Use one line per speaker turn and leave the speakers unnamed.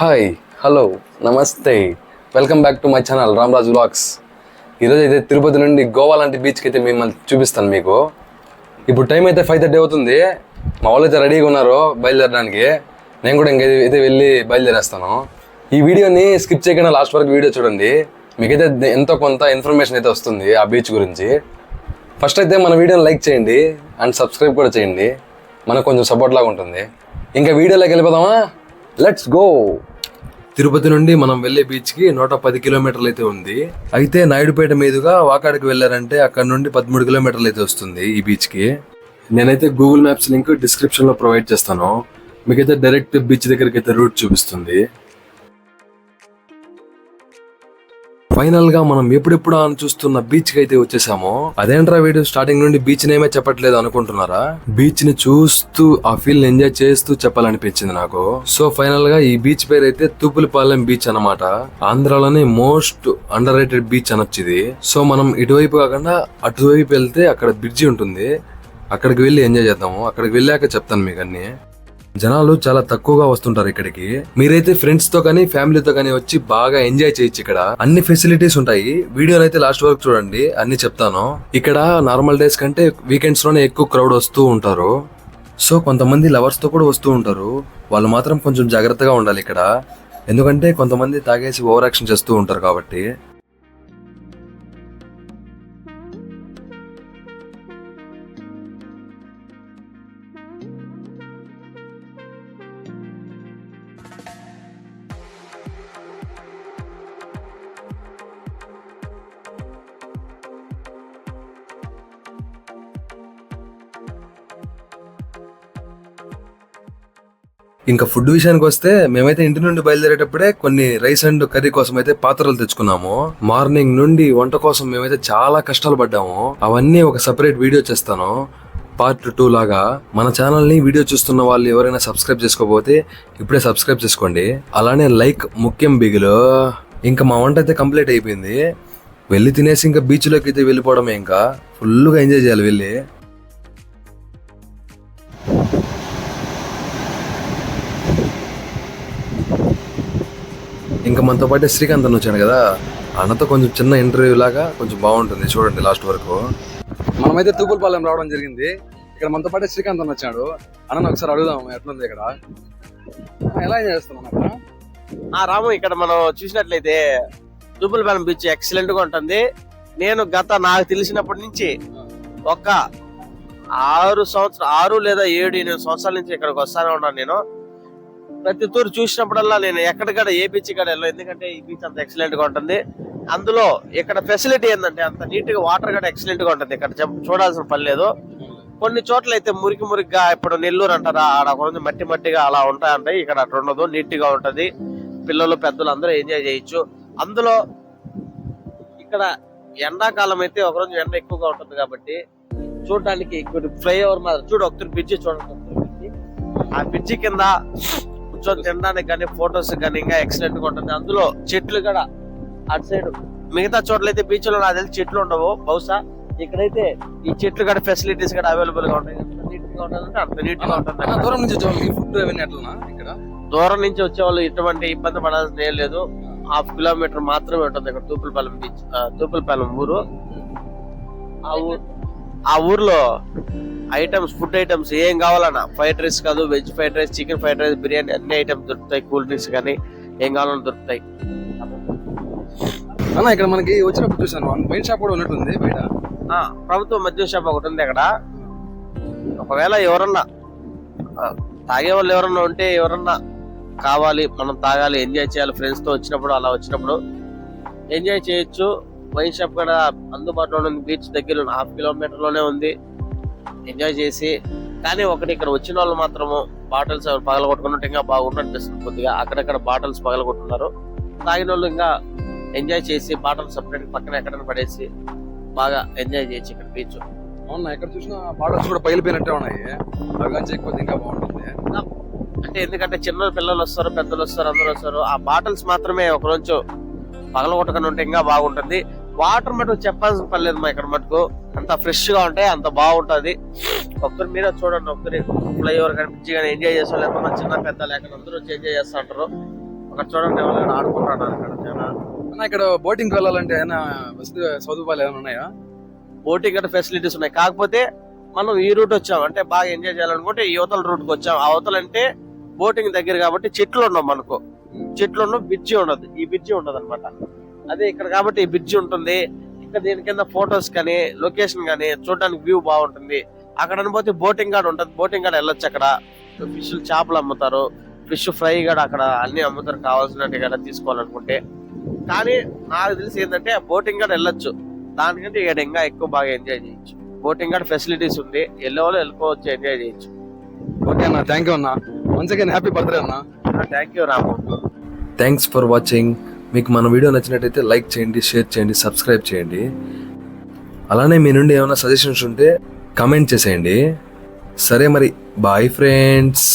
Hi hello నమస్తే. Welcome back to my channel Ramraj vlogs ఈరోజు అయితే తిరుపతి నుండి గోవా లాంటి బీచ్కి అయితే మిమ్మల్ని చూపిస్తాను మీకు. ఇప్పుడు టైం అయితే ఫైవ్ థర్టీ అవుతుంది. మా వాళ్ళు అయితే రెడీగా ఉన్నారు బయలుదేరడానికి. నేను కూడా ఇంక అయితే వెళ్ళి బయలుదేరేస్తాను. ఈ వీడియోని స్కిప్ చేయకుండా లాస్ట్ వరకు వీడియో చూడండి. మీకైతే ఎంతో కొంత ఇన్ఫర్మేషన్ అయితే వస్తుంది ఆ బీచ్ గురించి. ఫస్ట్ అయితే మన వీడియోని లైక్ చేయండి అండ్ సబ్స్క్రైబ్ కూడా చేయండి. మనకు కొంచెం సపోర్ట్ లాగా ఉంటుంది. ఇంకా వీడియోలోకి వెళ్ళిపోదామా? లెట్స్ గో తిరుపతి నుండి మనం వెళ్ళే బీచ్కి నూట పది కిలోమీటర్లు అయితే ఉంది. అయితే నాయుడుపేట మీదుగా వాకాడికి వెళ్ళారంటే అక్కడ నుండి పదమూడు కిలోమీటర్లు అయితే వస్తుంది ఈ బీచ్కి. నేనైతే గూగుల్ మ్యాప్స్ లింక్ డిస్క్రిప్షన్లో ప్రొవైడ్ చేస్తాను. మీకైతే డైరెక్ట్ బీచ్ దగ్గరికి అయితే రూట్ చూపిస్తుంది. ఫైనల్గా మనం ఎప్పుడెప్పుడు అని చూస్తున్న బీచ్కి అయితే వచ్చేసాము అదేంట్రా వీడియో స్టార్టింగ్ నుండి బీచ్ నేమే చెప్పట్లేదు అనుకుంటున్నారా? బీచ్ని చూస్తూ ఆ ఫీల్ ఎంజాయ్ చేస్తూ చెప్పాలనిపించింది నాకు. సో ఫైనల్గా ఈ బీచ్ పేరు అయితే తూపులపాలెం బీచ్ అనమాట ఆంధ్రాలోనే మోస్ట్ అండర్ రేటెడ్ బీచ్ అనొచ్చు ఇది సో మనం ఇటువైపు కాకుండా అటువైపు వెళ్తే అక్కడ బ్రిడ్జి ఉంటుంది. అక్కడికి వెళ్ళి ఎంజాయ్ చేద్దాము. అక్కడికి వెళ్ళాక చెప్తాను మీకు అన్నీ. జనాలు చాలా తక్కువగా వస్తుంటారు ఇక్కడికి. మీరైతే ఫ్రెండ్స్తో కానీ ఫ్యామిలీతో కానీ వచ్చి బాగా ఎంజాయ్ చేయొచ్చు ఇక్కడ. అన్ని ఫెసిలిటీస్ ఉంటాయి. వీడియోని అయితే లాస్ట్ వరకు చూడండి. అన్ని చెప్తాను. ఇక్కడ నార్మల్ డేస్ కంటే వీకెండ్స్లోనే ఎక్కువ క్రౌడ్ వస్తూ ఉంటారు. సో కొంతమంది లవర్స్తో కూడా వస్తూ ఉంటారు. వాళ్ళు మాత్రం కొంచెం జాగ్రత్తగా ఉండాలి ఇక్కడ. ఎందుకంటే కొంతమంది తాగేసి ఓవర్ యాక్షన్ చేస్తూ ఉంటారు కాబట్టి. ఇంకా ఫుడ్ విషయానికి వస్తే మేమైతే ఇంటి నుండి బయలుదేరేటప్పుడే కొన్ని రైస్ అండ్ కర్రీ కోసం అయితే పాత్రలు తెచ్చుకున్నాము. మార్నింగ్ నుండి వంట కోసం మేమైతే చాలా కష్టాలు పడ్డాము. అవన్నీ ఒక సెపరేట్ వీడియో చేస్తాను. పార్ట్ టూ లాగా మన ఛానల్ని వీడియో చూస్తున్న వాళ్ళు ఎవరైనా సబ్స్క్రైబ్ చేసుకోకపోతే ఇప్పుడే సబ్స్క్రైబ్ చేసుకోండి. అలానే లైక్ ముఖ్యం బిగులు. ఇంకా మా వంట అయితే కంప్లీట్ అయిపోయింది. వెళ్ళి తినేసి ఇంకా బీచ్లోకి అయితే వెళ్ళిపోవడమే ఇంకా. ఫుల్గా ఎంజాయ్ చేయాలి వెళ్ళి. ఇంకా మనతో పాటు శ్రీకాంత్ అని వచ్చాడు కదా అన్నతో కొంచెం చిన్న ఇంటర్వ్యూ లాగా కొంచెం బాగుంటుంది. చూడండి లాస్ట్ వరకు. మనమైతే తూపులపాలెం రావడం జరిగింది. ఇక్కడ మనతో పాటు శ్రీకాంత్ అని వచ్చాడు. అన్న ఒకసారి అడుగుదాం ఎట్లుంది ఇక్కడ? ఎలా ఎంజాయ్ చేస్తున్నాం అక్కడ
ఆ రాము ఇక్కడ మనం చూసినట్లయితే తూపులపాలెం బీచ్ ఎక్సలెంట్గా ఉంటుంది. నేను గత నాకు తెలిసినప్పటి నుంచి ఒక ఆరు సంవత్సరం ఆరు లేదా ఏడు ఎనిమిది సంవత్సరాల నుంచి ఇక్కడికి వస్తానే ఉన్నాను నేను. ప్రతి తూరు చూసినప్పుడల్లా నేను ఎక్కడికక్కడ ఏ బీచ్ కాడ వెళ్ళాను. ఎందుకంటే ఈ బీచ్ అంత ఎక్సలెంట్గా ఉంటుంది. అందులో ఇక్కడ ఫెసిలిటీ ఏంటంటే అంత నీట్గా వాటర్ కూడా ఎక్సలెంట్గా ఉంటుంది. ఇక్కడ చెప్- చూడాల్సిన పని లేదు. కొన్ని చోట్ల అయితే మురికి మురికిగా ఇప్పుడు నెల్లూరు అంటారా ఆడ కొంచెం మట్టి మట్టిగా అలా ఉంటాయంటాయి ఇక్కడ అటు ఉండదు. నీట్గా పిల్లలు పెద్దలు అందరూ ఎంజాయ్ చేయొచ్చు. అందులో ఇక్కడ ఎండాకాలం అయితే ఒకరోజు ఎండ ఎక్కువగా ఉంటుంది కాబట్టి చూడడానికి ఫ్లైఓవర్ మాదిరి చూడు ఒకరి బ్రిడ్జి చూడండి ఆ బ్రిడ్జి కింద కూర్చొని తినడానికి కానీ ఫొటోస్ కానీ ఇంకా ఎక్సలెంట్గా ఉంటుంది. అందులో చెట్లు కూడా అటు సైడ్ మిగతా చోట్ల అయితే బీచ్లో నాకు తెలిసి చెట్లు ఉండవు. బహుశా ఇక్కడైతే ఈ చెట్లు కూడా ఫెసిలిటీస్ కూడా అవైలబుల్గా ఉంటాయి. నీట్గా ఉంటుందంటే అంత నీట్గా ఉంటుంది.
అన్న, దూరం నుంచి వచ్చే ఫుడ్ ఇక్కడ?
దూరం నుంచి వచ్చే వాళ్ళు ఎటువంటి ఇబ్బంది పడాల్సిన ఏం లేదు. హాఫ్ కిలోమీటర్ మాత్రమే ఉంటుంది ఇక్కడ తూపులపాలెం బీచ్ తూపులపాలెం ఊరు. ఆ ఊరు ఆ ఊర్లో ఐటమ్స్ ఫుడ్ ఐటమ్స్ ఏం కావాలన్నా ఫ్రైడ్ రైస్ కాదు veg fried rice chicken fried rice biryani అన్ని ఐటమ్స్ దొరుకుతాయి కూల్ డ్రింక్స్ కానీ ఏం కావాలన్నా దొరుకుతాయి.
అన్న ఇక్కడ మనకి వచ్చినప్పుడు చూసాను వైన్ షాప్ కూడా ఉన్నట్టుంది బయట.
ప్రభుత్వ మద్యం షాప్ ఒకటి ఉంది అక్కడ. ఒకవేళ ఎవరన్నా తాగే వాళ్ళు ఎవరన్నా ఉంటే ఎవరన్నా కావాలి మనం తాగాలి ఎంజాయ్ చేయాలి ఫ్రెండ్స్తో వచ్చినప్పుడు అలా వచ్చినప్పుడు ఎంజాయ్ చేయొచ్చు. వైన్ షాప్ కూడా అందుబాటులో ఉంది బీచ్ దగ్గర హాఫ్ కిలోమీటర్లోనే ఉంది. ఎంజాయ్ చేసి కానీ ఒకటి ఇక్కడ వచ్చిన వాళ్ళు మాత్రము బాటిల్స్ పగల కొట్టుకున్నట్టు ఇంకా బాగుండు అనిపిస్తుంది కొద్దిగా. అక్కడక్కడ బాటిల్స్ పగల కొట్టున్నారు తాగిన వాళ్ళు ఇంకా ఎంజాయ్ చేసి బాటిల్ సపరేట్ పక్కన ఎక్కడైనా పడేసి బాగా ఎంజాయ్ చేయొచ్చు ఇక్కడ బీచ్.
అవునా ఎక్కడ చూసినా బాటల్స్ కూడా పగిలిపోయినట్టే ఉన్నాయి. అవి చేయకపోతే ఇంకా బాగుంటుంది.
అంటే ఎందుకంటే చిన్న పిల్లలు వస్తారు పెద్దలు వస్తారు అందరూ వస్తారు. ఆ బాటిల్స్ మాత్రమే ఒక రోజు పగల కొట్టకుండా ఉంటే ఇంకా బాగుంటుంది. వాటర్ మటుకు చెప్పాల్సిన పని లేదు మా ఇక్కడ మటుకు. అంత ఫ్రెష్గా ఉంటాయి అంత బాగుంటది. ఒక్కరు మీరే చూడండి ఒక్కరి ఫ్లైఓవర్ కనిపించి కానీ ఎంజాయ్ చేస్తారు ఎంతమంది చిన్న పెద్ద లేక అందరూ వచ్చి ఎంజాయ్ చేస్తూ ఉంటారు. అక్కడ చూడండి ఎవరైనా ఆడుకుంటున్నారు అక్కడ
అన్న ఇక్కడ బోటింగ్ వెళ్ళాలంటే ఏమైనా వసతి సదుపాయాలు ఏమైనా ఉన్నాయా?
బోటింగ్ అంటే ఫెసిలిటీస్ ఉన్నాయి. కాకపోతే మనం ఈ రూట్ వచ్చాం అంటే బాగా ఎంజాయ్ చేయాలనుకుంటే ఈ యువతల రూట్కి వచ్చాం. ఆ అవతల అంటే బోటింగ్ దగ్గర కాబట్టి చెట్లు ఉన్నాం మనకు. చెట్లు ఉన్న బ్రిడ్జి ఉండదు. ఈ బ్రిడ్జి ఉండదు అనమాట అదే ఇక్కడ కాబట్టి బ్రిడ్జి ఉంటుంది. ఇక్కడ దీని కింద ఫొటోస్ కానీ లొకేషన్ కానీ చూడడానికి వ్యూ బాగుంటుంది. అక్కడ పోతే బోటింగ్ గార్డ్ ఉంటుంది. బోటింగ్ గార్డ్ వెళ్ళొచ్చు అక్కడ. ఫిష్ చేపలు అమ్ముతారు. ఫిష్ ఫ్రై కూడా అక్కడ అన్ని అమ్ముతారు. కావాల్సినట్టు కూడా తీసుకోవాలనుకుంటే. కానీ నాకు తెలిసి ఏంటంటే బోటింగ్ కూడా వెళ్ళొచ్చు. దానికంటే ఇక్కడ ఇంకా ఎక్కువ బాగా ఎంజాయ్ చేయొచ్చు. బోటింగ్ కూడా ఫెసిలిటీస్ ఉంది. వెళ్ళే వాళ్ళు వెళ్ళుకోవచ్చు ఎంజాయ్ చేయొచ్చు.
ఓకే అన్న థ్యాంక్ యూ అన్న. వన్స్ అగైన్ హ్యాపీ బర్త్డే అన్న.
Thank you Ramu.
Thanks for watching మీకు మన వీడియో నచ్చినట్టయితే లైక్ చేయండి షేర్ చేయండి సబ్స్క్రైబ్ చేయండి. అలానే మీ నుండి ఏమైనా సజెషన్స్ ఉంటే కమెంట్ చేసేయండి. సరే మరి బాయ్ ఫ్రెండ్స్.